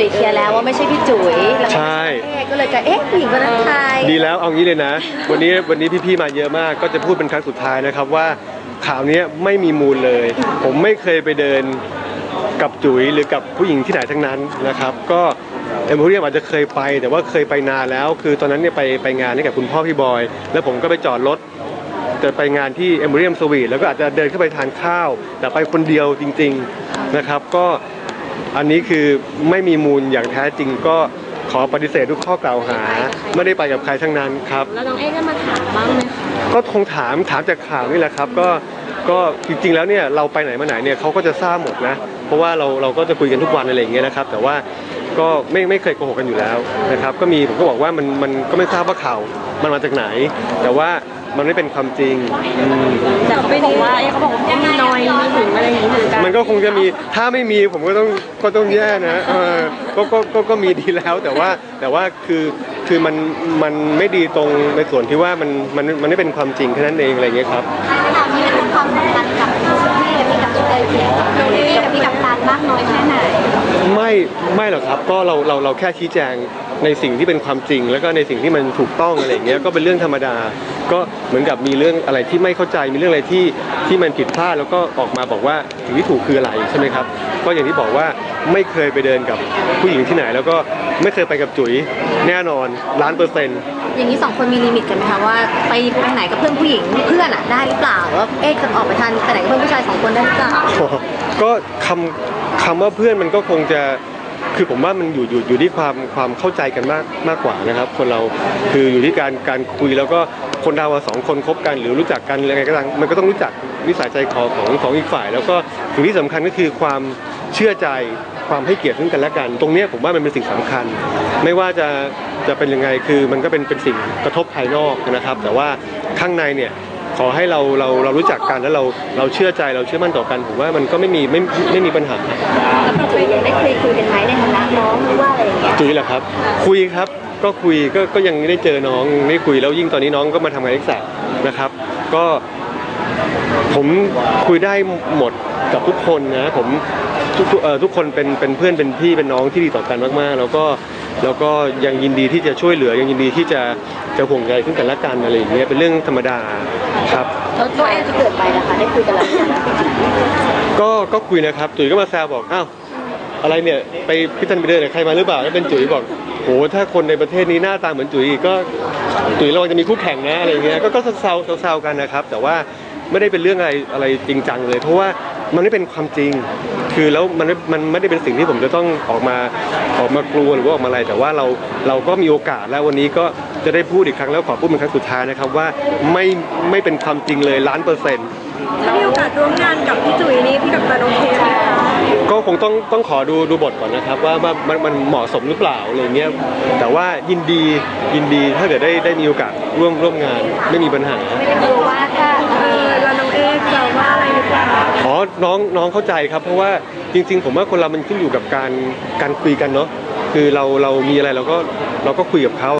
จุ๋ยเคลียร์แล้วว่าไม่ใช่พี่จุ๋ยแล้วใช่เอ๊ะก็เลยจะเอ๊ะผู้หญิงคนนั้นใครดีแล้วเอางี้เลยนะ วันนี้วันนี้พี่ๆมาเยอะมากก็จะพูดเป็นครั้งสุดท้ายนะครับว่าข่าวเนี้ยไม่มีมูลเลย ผมไม่เคยไปเดินกับจุ๋ยหรือกับผู้หญิงที่ไหนทั้งนั้นนะครับ ก็เอ็มโพเรียมอาจจะเคยไป แต่ว่าเคยไปนานแล้ว คือตอนนั้นเนี่ยไปไปงานให้กับคุณพ่อพี่บอย แล้วผมก็ไปจอดรถ จะไปงานที่เอมโพเรียมสวีทแล้วก็อาจจะเดินเข้าไปทานข้าว แต่ไปคนเดียวจริง ๆ นะครับ ก็ อันนี้คือไม่มีมูลอย่างแท้จริงก็ขอปฏิเสธทุกข้อกล่าวหา ไม่ได้ไปกับใครทั้งนั้นครับ แล้วน้องเอ๊ะได้มาถามบ้างไหมคะก็คงถามถามจากข่าวนี่แหละครับก็ก็จริงๆแล้วเนี่ยเราไปไหนมาไหนเนี่ยเขาก็จะทราบหมดนะ เพราะว่าเราเราก็จะคุยกันทุกวันอะไรอย่างเงี้ยนะครับ แต่ว่าก็ไม่ไม่เคยโกหกกันอยู่แล้วนะครับ ก็มีผมก็บอกว่ามันมันก็ไม่ทราบว่าข่าวมันมาจากไหน แต่ว่ามันไม่เป็นความจริงอืมแต่เขาบอกว่าเอ๊ะเขาบอกว่ามีนอยมีหึง มันก็คงจะมีถ้าไม่มีผมก็ต้องก็ต้องแย่นะเออก็ก็ก็ก็มีดีแล้วแต่ว่าแต่ว่าคือคือมันมันไม่ดีตรงในส่วนที่ว่ามันมันมันไม่เป็นความจริงแค่นั้นเองอะไรเงี้ยครับ ถามนี้เป็นความสัมพันธ์กับพี่พี่กับพี่กับพี่กับพี่กับตาลมากน้อยแค่ไหน ไม่ไม่หรอ กครับก็เราเราเราแค่ชี้แจงในสิ่งที่เป็นความจริง แล้วก็ในสิ่งที่มันถูกต้องอะไรอย่างเงี้ยก็เป็นเรื่องธรรมดา ก็เหมือนกับมีเรื่องอะไรที่ไม่เข้าใจมีเรื่องอะไรที่ที่มันผิดพลาดแล้วก็ออกมาบอกว่าสิ่งที่ถูกคืออะไรใช่ไหมครับก็อย่างที่บอกว่าไม่เคยไปเดินกับผู้หญิงที่ไหน แล้วก็ไม่เคยไปกับจุ๋ยแน่นอนล้านเปอร์เซ็นต์อย่างนี้สองคนมีลิมิตกันไหมคะว่าไปไปไหนกับเพื่อนผู้หญิงเพื่อนอะได้หรือเปล่าว่าเอ๊ะจะออกไปทานไปไหนกับเพื่อนผู้ชายสองคนได้หรือเปล่าก็คำคำว่าเพื่อนมันก็คงจะ คือผมว่ามันอยู่อยู่อยู่ที่ความความเข้าใจกันมากมากกว่านะครับ คนเราคืออยู่ที่การการคุยแล้วก็คนเราสองคนคบกัน หรือรู้จักกันอะไรก็ตามมันก็ต้องรู้จักนิสัยใจคอของของอีกฝ่าย แล้วก็สิ่งที่สำคัญก็คือความเชื่อใจความให้เกียรติซึ่งกันและกัน ตรงนี้ผมว่ามันเป็นสิ่งสำคัญ ไม่ว่าจะจะเป็นยังไงคือมันก็เป็นเป็นสิ่งกระทบภายนอกนะครับ แต่ว่าข้างในเนี่ย ขอให้เราเราเรารู้จักกันแล้วเราเราเชื่อใจเราเชื่อมั่นต่อกันผมว่ามันก็ไม่มีไม่ไม่มีปัญหาแล้วเราเคยได้เคยคุยกันไหมในฐานะน้องหรือว่าอะไรอย่างเงี้ยจุ๋ยเหรอครับ คุยครับก็คุยก็ก็ยังได้เจอน้องได้คุยแล้วยิ่งตอนนี้น้องก็มาทำงานเอ็กซ์นะครับ ก็ผมคุยได้หมดกับทุกคนนะผมทุกทุกเอ่อทุกคนเป็นเป็นเพื่อนเป็นพี่เป็นน้องที่ดีต่อกันมากๆ แล้วก็แล้วก็ยังยินดีที่จะช่วยเหลือยังยินดีที่จะจะห่วงใยซึ่งกันและกันอะไรอย่างเงี้ยเป็นเรื่องธรรมดา ครับ แล้วตัวเองที่เกิดไปนะคะได้คุยกันแล้วหรือยังก็ก็คุยนะครับ จุ๋ยก็มาแซวบอกอ้าวอะไรเนี่ยไปพิธันไปเดินกับใครมาหรือเปล่าแล้วเป็นจุ๋ยบอกโหถ้าคนในประเทศนี้หน้าตาเหมือนจุ๋ยอีกก็จุ๋ยระวังจะมีคู่แข่งนะอะไรเงี้ยก็ก็แซวแซวๆกันนะครับ แต่ว่าไม่ได้เป็นเรื่องอะไรอะไรจริงจังเลย เพราะว่ามันไม่เป็นความจริง คือแล้วมันไม่มันไม่ได้เป็นสิ่งที่ผมจะต้องออกมาออกมากลัวหรือว่าออกมาอะไร แต่ว่าเราเราก็มีโอกาสแล้ววันนี้ก็ จะได้พูดอีกครั้งแล้วขอพูดเป็นครั้งสุดท้ายนะครับว่าไม่ไม่เป็นความจริงเลยล้านเปอร์เซ็นต์ถ้ามีโอกาสร่วมงานกับพี่จุ๋ยนี่พี่กับตาโอเคไหมคะก็คงต้องต้องขอดูดูบทก่อนนะครับว่าว่ามันมันเหมาะสมหรือเปล่าอะไรเงี้ยแต่ว่ายินดียินดีถ้าเกิดได้ได้มีโอกาสร่วมร่วมงานไม่มีปัญหา ไม่ได้กลัวว่าถ้าเออแล้วน้องเอ๊จะว่าอะไรหรือเปล่าอ๋อ น้องน้องเข้าใจครับ เพราะว่าจริง ๆ ผมว่าคนเรามันขึ้นอยู่กับการการคุยกันเนาะคือเราเรามีอะไรเราก็เราก็คุยกับเขา